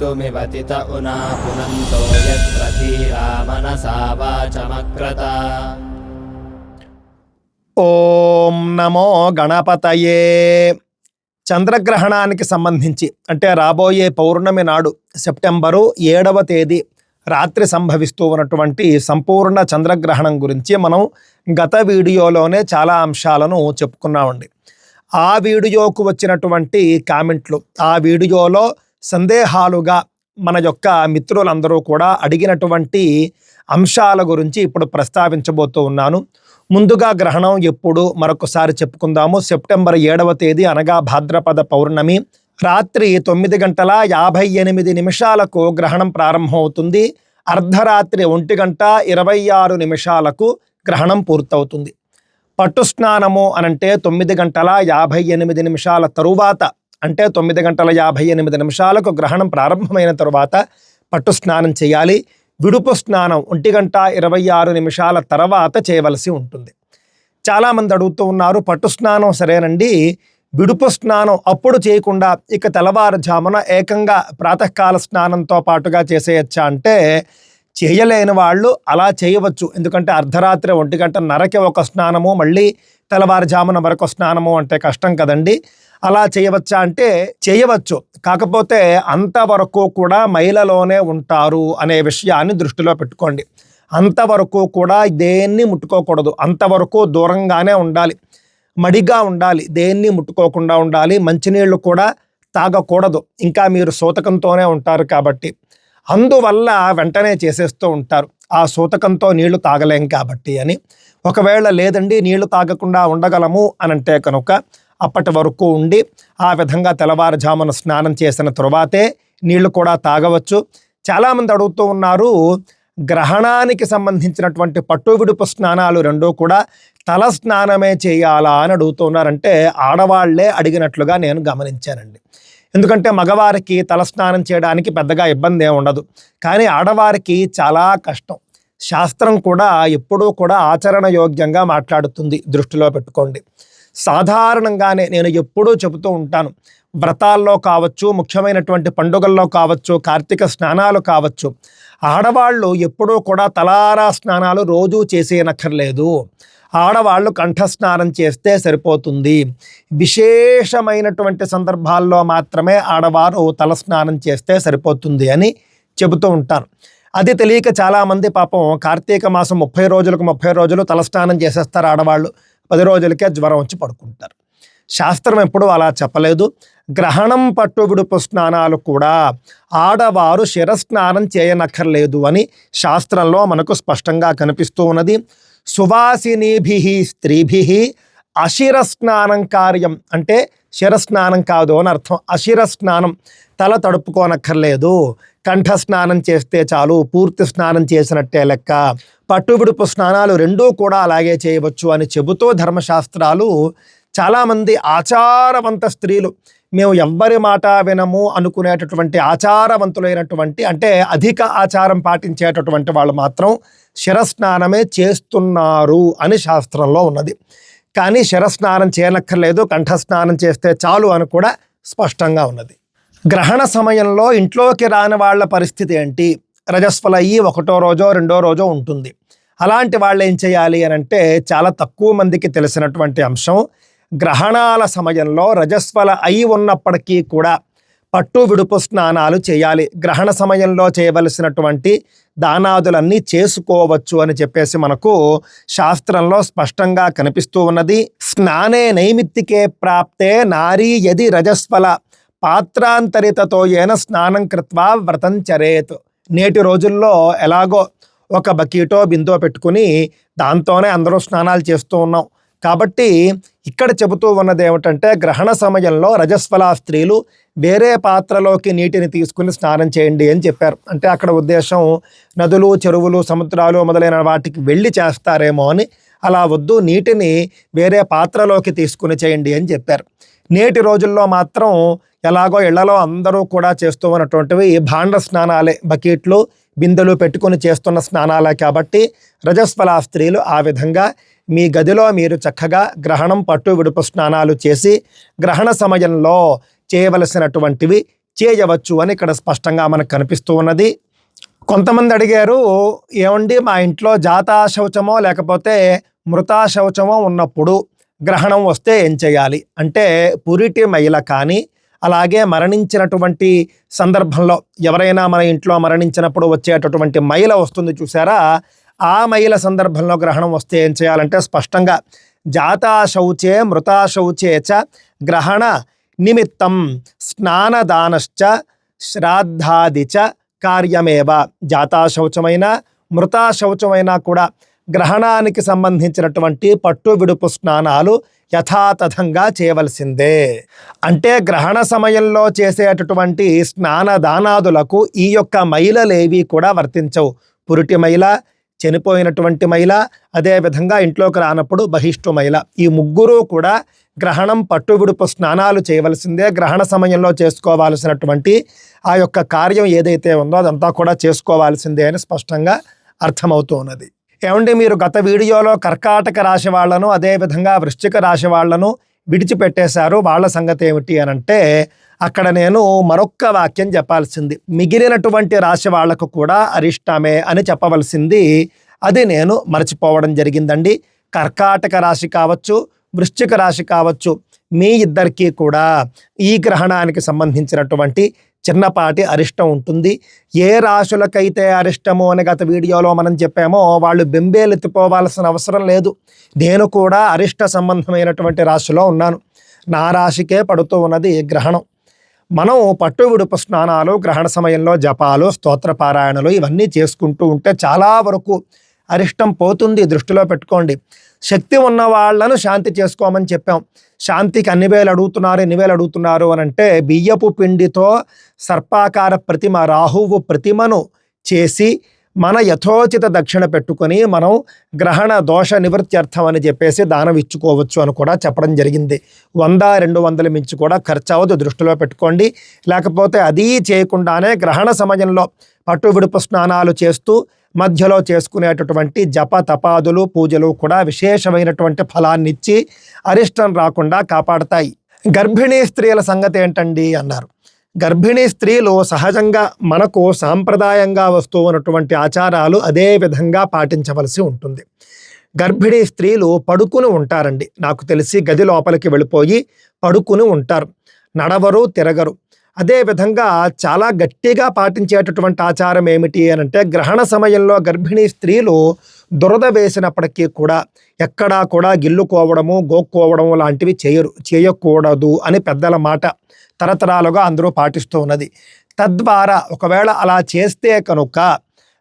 मृत्युमिवतित उना पुनन्तो यत्र धीरा मनसा वाचमक्रता ఓం నమో గణపతయే చంద్రగ్రహణానికి సంబంధించి అంటే రాబోయే పౌర్ణమి నాడు సెప్టెంబరు ఏడవ తేదీ రాత్రి సంభవిస్తూ ఉన్నటువంటి సంపూర్ణ చంద్రగ్రహణం గురించి మనం గత వీడియోలోనే చాలా అంశాలను చెప్పుకున్నామండి ఆ వీడియోకు వచ్చినటువంటి కామెంట్లు ఆ వీడియోలో సందేహాలుగా మన యొక్క మిత్రులందరూ కూడా అడిగినటువంటి అంశాల గురించి ఇప్పుడు ప్రస్తావించబోతూ ఉన్నాను. ముందుగా గ్రహణం ఎప్పుడు మరొకసారి చెప్పుకుందాము. సెప్టెంబర్ ఏడవ తేదీ అనగా భాద్రపద పౌర్ణమి. రాత్రి తొమ్మిది గంటల యాభై ఎనిమిది నిమిషాలకు గ్రహణం ప్రారంభమవుతుంది. అర్ధరాత్రి ఒంటి గంట ఇరవై ఆరు నిమిషాలకు గ్రహణం పూర్తవుతుంది. పట్టు స్నానము అనంటే తొమ్మిది గంటల యాభై ఎనిమిది నిమిషాల తరువాత అంటే తొమ్మిది గంటల యాభై ఎనిమిది నిమిషాలకు గ్రహణం ప్రారంభమైన తరువాత పట్టు స్నానం చేయాలి. విడుపు స్నానం ఒంటి గంట ఇరవై ఆరు నిమిషాల తర్వాత చేయవలసి ఉంటుంది. చాలామంది అడుగుతూ ఉన్నారు పట్టు స్నానం సరేనండి. విడుపు స్నానం అప్పుడు చేయకుండా ఇక తెల్లవారుజామున ఏకంగా ప్రాతకాల స్నానంతో పాటుగా చేసేయచ్చా అంటే చేయలేని వాళ్ళు అలా చేయవచ్చు. ఎందుకంటే అర్ధరాత్రి ఒంటి గంట నరకి ఒక స్నానము మళ్ళీ తెల్లవారుజామున మరొక స్నానము అంటే కష్టం కదండి. అలా చేయవచ్చా అంటే చేయవచ్చు. కాకపోతే అంతవరకు కూడా మైలలోనే ఉంటారు అనే విషయాన్ని దృష్టిలో పెట్టుకోండి. అంతవరకు కూడా దేన్ని ముట్టుకోకూడదు. అంతవరకు దూరంగానే ఉండాలి. మడిగా ఉండాలి. దేన్ని ముట్టుకోకుండా ఉండాలి. మంచినీళ్ళు కూడా తాగకూడదు. ఇంకా మీరు సూతకంతోనే ఉంటారు కాబట్టి. అందువల్ల వెంటనే చేసేస్తూ ఉంటారు. ఆ సూతకంతో నీళ్ళు తాగలేం కాబట్టి అని. ఒకవేళ లేదండి నీళ్ళు తాగకుండా ఉండగలము అని అంటే కనుక అప్పటి వరకు ఉండి ఆ విధంగా తెల్లవారుజామున స్నానం చేసిన తరువాతే నీళ్ళు కూడా తాగవచ్చు. చాలామంది అడుగుతూ ఉన్నారు గ్రహణానికి సంబంధించినటువంటి పట్టు విడుపు స్నానాలు రెండూ కూడా తల స్నానమే చేయాలా అని అడుగుతూ ఉన్నారంటే ఆడవాళ్ళే అడిగినట్లుగా నేను గమనించానండి. ఎందుకంటే మగవారికి తల స్నానం చేయడానికి పెద్దగా ఇబ్బంది ఏమి ఉండదు. కానీ ఆడవారికి చాలా కష్టం. శాస్త్రం కూడా ఎప్పుడూ కూడా ఆచరణ యోగ్యంగా మాట్లాడుతుంది దృష్టిలో పెట్టుకోండి. సాధారణంగానే నేను ఎప్పుడూ చెబుతూ ఉంటాను. వ్రతాల్లో కావచ్చు ముఖ్యమైనటువంటి పండుగల్లో కావచ్చు కార్తీక స్నానాలు కావచ్చు. ఆడవాళ్ళు ఎప్పుడూ కూడా తలారా స్నానాలు రోజూ చేసేయనక్కర్లేదు. ఆడవాళ్ళు కంఠస్నానం చేస్తే సరిపోతుంది. విశేషమైనటువంటి సందర్భాల్లో మాత్రమే ఆడవారు తలస్నానం చేస్తే సరిపోతుంది అని చెబుతూ ఉంటారు. అది తెలియక చాలామంది పాపం కార్తీక మాసం ముప్పై రోజులకు ముప్పై రోజులు తలస్నానం చేసేస్తారు ఆడవాళ్ళు. పది రోజులకే జ్వరం వచ్చి పడుకుంటారు. శాస్త్రం ఎప్పుడూ అలా చెప్పలేదు. గ్రహణం పట్టు విడుపు స్నానాలు కూడా ఆడవారు శిరస్నానం చేయనక్కర్లేదు అని శాస్త్రంలో మనకు స్పష్టంగా కనిపిస్తూ ఉన్నది. సువాసినీభి స్త్రీభి అశిరస్నానం కార్యం అంటే శిరస్నానం కాదు అని అర్థం. అశిరస్నానం తల తడుపుకోనక్కర్లేదు. కంఠ స్నానం చేస్తే చాలు పూర్తి స్నానం చేసినట్టే లెక్క. పట్టుబిడుపు స్నానాలు రెండూ కూడా అలాగే చేయవచ్చు అని చెబుతూ ధర్మశాస్త్రాలు చాలామంది ఆచారవంత స్త్రీలు. మేము ఎవ్వరి మాట వినము అనుకునేటటువంటి ఆచారవంతులైనటువంటి అంటే అధిక ఆచారం పాటించేటటువంటి వాళ్ళు మాత్రం శిరస్నానమే చేస్తున్నారు అని శాస్త్రంలో ఉన్నది. కానీ శిరస్నానం చేయనక్కర్లేదు కంఠస్నానం చేస్తే చాలు అని కూడా స్పష్టంగా ఉన్నది. గ్రహణ సమయంలో ఇంట్లోకి రాని వాళ్ళ పరిస్థితి ఏంటి? రజస్వల అయ్యి ఒకటో రోజో రెండో రోజో ఉంటుంది. అలాంటి వాళ్ళు ఏం చేయాలి అని అంటే చాలా తక్కువ మందికి తెలిసినటువంటి అంశం. గ్రహణాల సమయంలో రజస్వల అయి ఉన్నప్పటికీ కూడా పట్టు విడుపు స్నానాలు చేయాలి. గ్రహణ సమయంలో చేయవలసినటువంటి దానాదులన్నీ చేసుకోవచ్చు అని చెప్పేసి మనకు శాస్త్రంలో స్పష్టంగా కనిపిస్తూ ఉన్నది. స్నానే నైమిత్తికే ప్రాప్తే నారీ యది రజస్వల పాత్రాంతరితతో ఏన స్నానం కృత్వా వ్రతం చరేత్. నేటి రోజుల్లో ఎలాగో ఒక బకీటో బిందో పెట్టుకుని దాంతోనే అందరూ స్నానాలు చేస్తూ ఉన్నాం. కాబట్టి ఇక్కడ చెబుతూ ఉన్నది ఏమిటంటే గ్రహణ సమయంలో రజస్వల స్త్రీలు వేరే పాత్రలోకి నీటిని తీసుకుని స్నానం చేయండి అని చెప్పారు. అంటే అక్కడ ఉద్దేశం నదులు చెరువులు సముద్రాలు మొదలైన వాటికి వెళ్ళి చేస్తారేమో అని. అలా వద్దు నీటిని వేరే పాత్రలోకి తీసుకుని చేయండి అని చెప్పారు. నేటి రోజుల్లో మాత్రం ఎలాగో ఇళ్ళలో అందరూ కూడా చేస్తూ ఉన్నటువంటివి భాండ స్నానాలే బకెట్లు బిందెలు పెట్టుకొని చేస్తున్న స్నానాలే కాబట్టి రజస్వల స్త్రీలు ఆ విధంగా మీ గదిలో మీరు చక్కగా గ్రహణం పట్టు విడుపు స్నానాలు చేసి గ్రహణ సమయంలో చేయవలసినటువంటివి చేయవచ్చు అని ఇక్కడ స్పష్టంగా మనకు కనిపిస్తూ ఉన్నది. కొంతమంది అడిగారు ఏమండి మా ఇంట్లో జాతా శౌచమో లేకపోతే మృతా శౌచమో ఉన్నప్పుడు గ్రహణం వస్తే ఏం చేయాలి? అంటే పురిటి మైల కానీ అలాగే మరణించినటువంటి సందర్భంలో ఎవరైనా మన ఇంట్లో మరణించినప్పుడు వచ్చేటటువంటి మైల వస్తుంది చూసారా? ఆ మైల సందర్భంలో గ్రహణం వస్తే ఏం చేయాలంటే స్పష్టంగా జాతా శౌచే మృతా శౌచే చ గ్రహణ నిమిత్తం స్నానదానశ్చ శ్రాద్ధాది చ కార్యమేవ. జాతా మృతాశౌచమైనా మృతా శౌచమైనా కూడా గ్రహణానికి సంబంధించినటువంటి పట్టు విడుపు స్నానాలు యథాతథంగా చేయవలసిందే. అంటే గ్రహణ సమయంలో చేసేటటువంటి స్నాన దానాదులకు ఈ యొక్క మైలలేవి కూడా వర్తించవు. పురిటి మైల చనిపోయినటువంటి మైల అదేవిధంగా ఇంట్లోకి రానప్పుడు బహిష్టు మైల. ఈ ముగ్గురు కూడా గ్రహణం పట్టు విడుపు స్నానాలు చేయవలసిందే. గ్రహణ సమయంలో చేసుకోవాల్సినటువంటి ఆ యొక్క కార్యం ఏదైతే ఉందో అదంతా కూడా చేసుకోవాల్సిందే అని స్పష్టంగా అర్థమవుతూ ఉన్నది. ఏమంటే మీరు గత వీడియోలో కర్కాటక రాశి వాళ్ళను అదేవిధంగా వృశ్చిక రాశి వాళ్ళను విడిచిపెట్టేశారు. వాళ్ళ సంగతి ఏమిటి అని అంటే అక్కడ నేను మరొక్క వాక్యం చెప్పాల్సింది. మిగిలినటువంటి రాశి వాళ్ళకు కూడా అరిష్టమే అని చెప్పవలసింది. అది నేను మర్చిపోవడం జరిగిందండి. కర్కాటక రాశి కావచ్చు వృశ్చిక రాశి కావచ్చు మీ ఇద్దరికీ కూడా ఈ గ్రహణానికి సంబంధించినటువంటి చిన్నపాటి అరిష్టం ఉంటుంది. ఏ రాశులకైతే అరిష్టము అని గత వీడియోలో మనం చెప్పామో వాళ్ళు బెంబేలెత్తిపోవాల్సిన అవసరం లేదు. నేను కూడా అరిష్ట సంబంధమైనటువంటి రాశిలో ఉన్నాను. నా రాశికే పడుతూ ఉన్నది గ్రహణం. మనం పట్టు విడుపు స్నానాలు గ్రహణ సమయంలో జపాలు స్తోత్ర పారాయణలు ఇవన్నీ చేసుకుంటూ ఉంటే చాలా వరకు అరిష్టం పోతుంది దృష్టిలో పెట్టుకోండి. శక్తి ఉన్న వాళ్ళను శాంతి చేసుకోమని చెప్పాం. శాంతికి అన్ని వేలు అడుగుతున్నారు ఎన్ని వేలు అడుగుతున్నారు అని అంటే బియ్యపు పిండితో సర్పాకార ప్రతిమ రాహువు ప్రతిమను చేసి మన యథోచిత దక్షిణ పెట్టుకొని మనం గ్రహణ దోష నివృత్త్యర్థం అని చెప్పేసి దానం ఇచ్చుకోవచ్చు అని కూడా చెప్పడం జరిగింది. వంద రెండు వందల మించి కూడా ఖర్చు అవ్వదు దృష్టిలో పెట్టుకోండి. లేకపోతే అది చేయకుండానే గ్రహణ సమయంలో పట్టు విడుపు స్నానాలు చేస్తూ మధ్యలో చేసుకునేటటువంటి జప తపాదులు పూజలు కూడా విశేషమైనటువంటి ఫలాన్ని ఇచ్చి అరిష్టం రాకుండా కాపాడతాయి. గర్భిణీ స్త్రీల సంగతి ఏంటండి అన్నారు. గర్భిణీ స్త్రీలు సహజంగా మనకు సాంప్రదాయంగా వస్తూ ఉన్నటువంటి ఆచారాలు అదే విధంగా పాటించవలసి ఉంటుంది. గర్భిణీ స్త్రీలు పడుకుని ఉంటారండి. నాకు తెలిసి గది లోపలికి వెళ్ళిపోయి పడుకుని ఉంటారు. నడవరు తిరగరు. అదేవిధంగా చాలా గట్టిగా పాటించేటటువంటి ఆచారం ఏమిటి అని అంటే గ్రహణ సమయంలో గర్భిణీ స్త్రీలు దురద వేసినప్పటికీ కూడా ఎక్కడా కూడా గిల్లుకోవడము గోక్కోవడము లాంటివి చేయరు చేయకూడదు అని పెద్దల మాట తరతరాలుగా అందరూ పాటిస్తూ ఉన్నది. తద్వారా ఒకవేళ అలా చేస్తే కనుక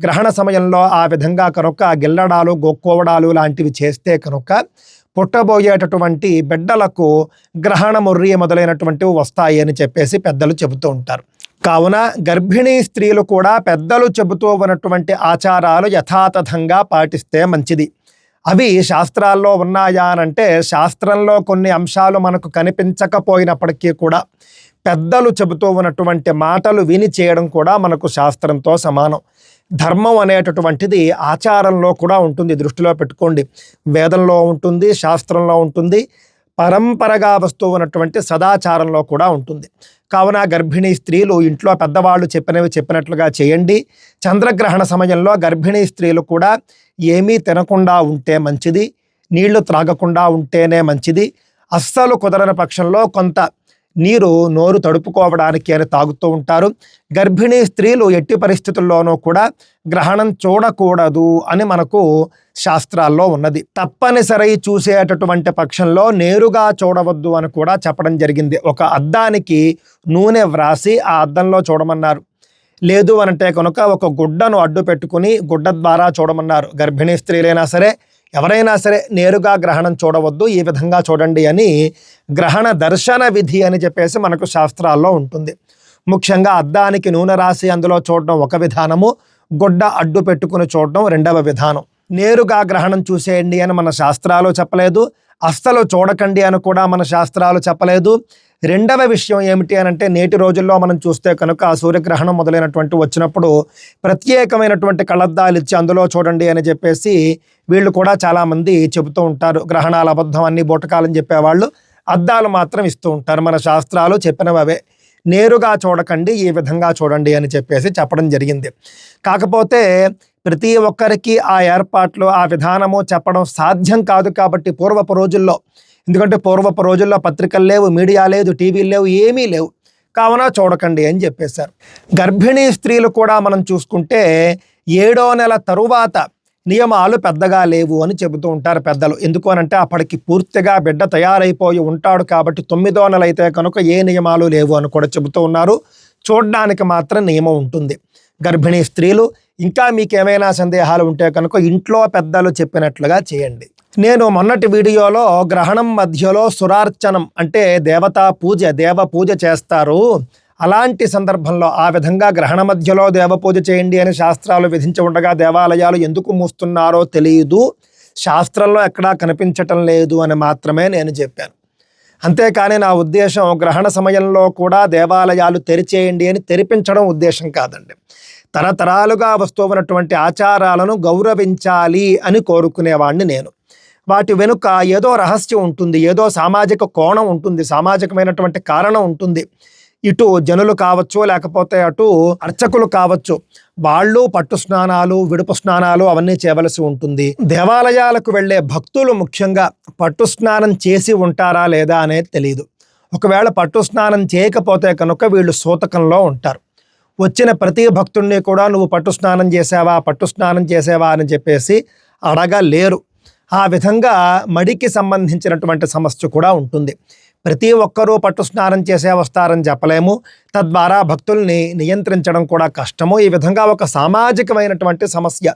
గ్రహణ సమయంలో ఆ విధంగా కనుక గిల్లడాలు గోక్కోవడాలు లాంటివి చేస్తే కనుక పుట్టబోయేటటువంటి బిడ్డలకు గ్రహణముర్రి మొదలైనటువంటివి వస్తాయి అని చెప్పేసి పెద్దలు చెబుతూ ఉంటారు. కావున గర్భిణీ స్త్రీలు కూడా పెద్దలు చెబుతూ ఉన్నటువంటి ఆచారాలు యథాతథంగా పాటిస్తే మంచిది. అవి శాస్త్రాల్లో ఉన్నాయా అని అంటే శాస్త్రంలో కొన్ని అంశాలు మనకు కనిపించకపోయినప్పటికీ కూడా పెద్దలు చెబుతూ ఉన్నటువంటి మాటలు విని చేయడం కూడా మనకు శాస్త్రంతో సమానం. ధర్మం అనేటటువంటిది ఆచారంలో కూడా ఉంటుంది. దృష్టిలో పెట్టుకోండి. వేదంలో ఉంటుంది శాస్త్రంలో ఉంటుంది పరంపరగా వస్తూ ఉన్నటువంటి సదాచారంలో కూడా ఉంటుంది. కావున గర్భిణీ స్త్రీలు ఇంట్లో పెద్దవాళ్ళు చెప్పినవి చెప్పినట్లుగా చేయండి. చంద్రగ్రహణ సమయంలో గర్భిణీ స్త్రీలు కూడా ఏమీ తినకుండా ఉంటే మంచిది నీళ్ళు త్రాగకుండా ఉంటేనే మంచిది. అస్సలు కుదరని పక్షంలో కొంత నీరు నోరు తడుపుకోవడానికి అని తాగుతూ ఉంటారు. గర్భిణీ స్త్రీలు ఎట్టి పరిస్థితుల్లోనూ కూడా గ్రహణం చూడకూడదు అని మనకు శాస్త్రాల్లో ఉన్నది. తప్పనిసరి చూసేటటువంటి పక్షంలో నేరుగా చూడవద్దు అని కూడా చెప్పడం జరిగింది. ఒక అద్దానికి నూనె వ్రాసి ఆ అద్దంలో చూడమన్నారు. లేదు అనంటే కనుక ఒక గుడ్డను అడ్డు పెట్టుకుని గుడ్డ ద్వారా చూడమన్నారు. గర్భిణీ స్త్రీలైనా సరే ఎవరైనా సరే నేరుగా గ్రహణం చూడవద్దు ఈ విధంగా చూడండి అని గ్రహణ దర్శన విధి అని చెప్పేసి మనకు శాస్త్రాల్లో ఉంటుంది. ముఖ్యంగా అద్దానికి నూనె రాసి అందులో చూడడం ఒక విధానము గుడ్డ అడ్డు పెట్టుకుని చూడడం రెండవ విధానం. నేరుగా గ్రహణం చూసేయండి అని మన శాస్త్రాలు చెప్పలేదు అస్సలు చూడకండి అని కూడా మన శాస్త్రాలు చెప్పలేదు. రెండవ విషయం ఏమిటి అని అంటే నేటి రోజుల్లో మనం చూస్తే కనుక ఆ సూర్యగ్రహణం మొదలైనటువంటి వచ్చినప్పుడు ప్రత్యేకమైనటువంటి కళ్ళద్దాలు ఇచ్చి అందులో చూడండి అని చెప్పేసి వీళ్ళు కూడా చాలామంది చెబుతూ ఉంటారు. గ్రహణాల అబద్ధం అన్ని బోటకాలని చెప్పేవాళ్ళు అద్దాలు మాత్రం ఇస్తూ ఉంటారు. మన శాస్త్రాలు చెప్పినవి అవే నేరుగా చూడకండి ఈ విధంగా చూడండి అని చెప్పేసి చెప్పడం జరిగింది. కాకపోతే ప్రతి ఒక్కరికి ఆ ఏర్పాట్లు ఆ విధానము చెప్పడం సాధ్యం కాదు కాబట్టి పూర్వపు రోజుల్లో ఎందుకంటే పూర్వపు రోజుల్లో పత్రికలు లేవు మీడియా లేదు టీవీలు లేవు ఏమీ లేవు. కావున చూడకండి అని చెప్పేశారు. గర్భిణీ స్త్రీలు కూడా మనం చూసుకుంటే ఏడో నెల తరువాత నియమాలు పెద్దగా లేవు అని చెబుతూ ఉంటారు పెద్దలు. ఎందుకు అనంటే అప్పటికి పూర్తిగా బిడ్డ తయారైపోయి ఉంటాడు కాబట్టి తొమ్మిదో నెల అయితే కనుక ఏ నియమాలు లేవు అని కూడా చెబుతూ ఉన్నారు. చూడడానికి మాత్రం నియమం ఉంటుంది. గర్భిణీ స్త్రీలు ఇంకా మీకు ఏమైనా సందేహాలు ఉంటే కనుక ఇంట్లో పెద్దలు చెప్పినట్లుగా చేయండి. నేను మొన్నటి వీడియోలో గ్రహణం మధ్యలో సురార్చనం అంటే దేవతా పూజ దేవ పూజ చేస్తారు. అలాంటి సందర్భంలో ఆ విధంగా గ్రహణ మధ్యలో దేవ పూజ చేయండి అని శాస్త్రాలు విధించి ఉండగా దేవాలయాలు ఎందుకు మూస్తున్నారో తెలియదు శాస్త్రంలో ఎక్కడా కనిపించటం లేదు అని మాత్రమే నేను చెప్పాను. అంతేకాని నా ఉద్దేశం గ్రహణ సమయంలో కూడా దేవాలయాలు తెరిచేయండి అని తెరిపించడం ఉద్దేశం కాదండి. తరతరాలుగా వస్తూ ఉన్నటువంటి ఆచారాలను గౌరవించాలి అని కోరుకునేవాడిని నేను. వాటి వెనుక ఏదో రహస్యం ఉంటుంది ఏదో సామాజిక కోణం ఉంటుంది సామాజికమైనటువంటి కారణం ఉంటుంది. ఇటు జనులు కావచ్చు లేకపోతే అటు అర్చకులు కావచ్చు వాళ్ళు పట్టు స్నానాలు విడుపు స్నానాలు అవన్నీ చేయవలసి ఉంటుంది. దేవాలయాలకు వెళ్ళే భక్తులు ముఖ్యంగా పట్టు స్నానం చేసి ఉంటారా లేదా అనేది తెలియదు ఒకవేళ పట్టు స్నానం చేయకపోతే కనుక వీళ్ళు సూతకంలో ఉంటారు. వచ్చిన ప్రతి భక్తుడిని కూడా నువ్వు పట్టు స్నానం చేసావా పట్టు స్నానం చేసావా అని చెప్పేసి అడగలేరు. ఆ విధంగా మడికి సంబంధించినటువంటి సమస్య కూడా ఉంటుంది. ప్రతి ఒక్కరూ పట్టు స్నానం చేసే వస్తారని చెప్పలేము. తద్వారా భక్తుల్ని నియంత్రించడం కూడా కష్టము. ఈ విధంగా ఒక సామాజికమైనటువంటి సమస్య.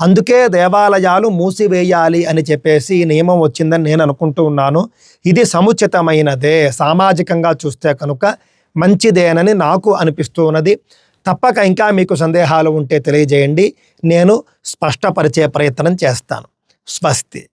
అందుకే దేవాలయాలు మూసివేయాలి అని చెప్పేసి నియమం వచ్చిందని నేను అనుకుంటూ ఉన్నాను. ఇది సముచితమైనదే. సామాజికంగా చూస్తే కనుక మంచిదేనని నాకు అనిపిస్తూ ఉన్నది తప్పక ఇంకా మీకు సందేహాలు ఉంటే తెలియజేయండి. నేను స్పష్టపరిచే ప్రయత్నం చేస్తాను. 済ませて。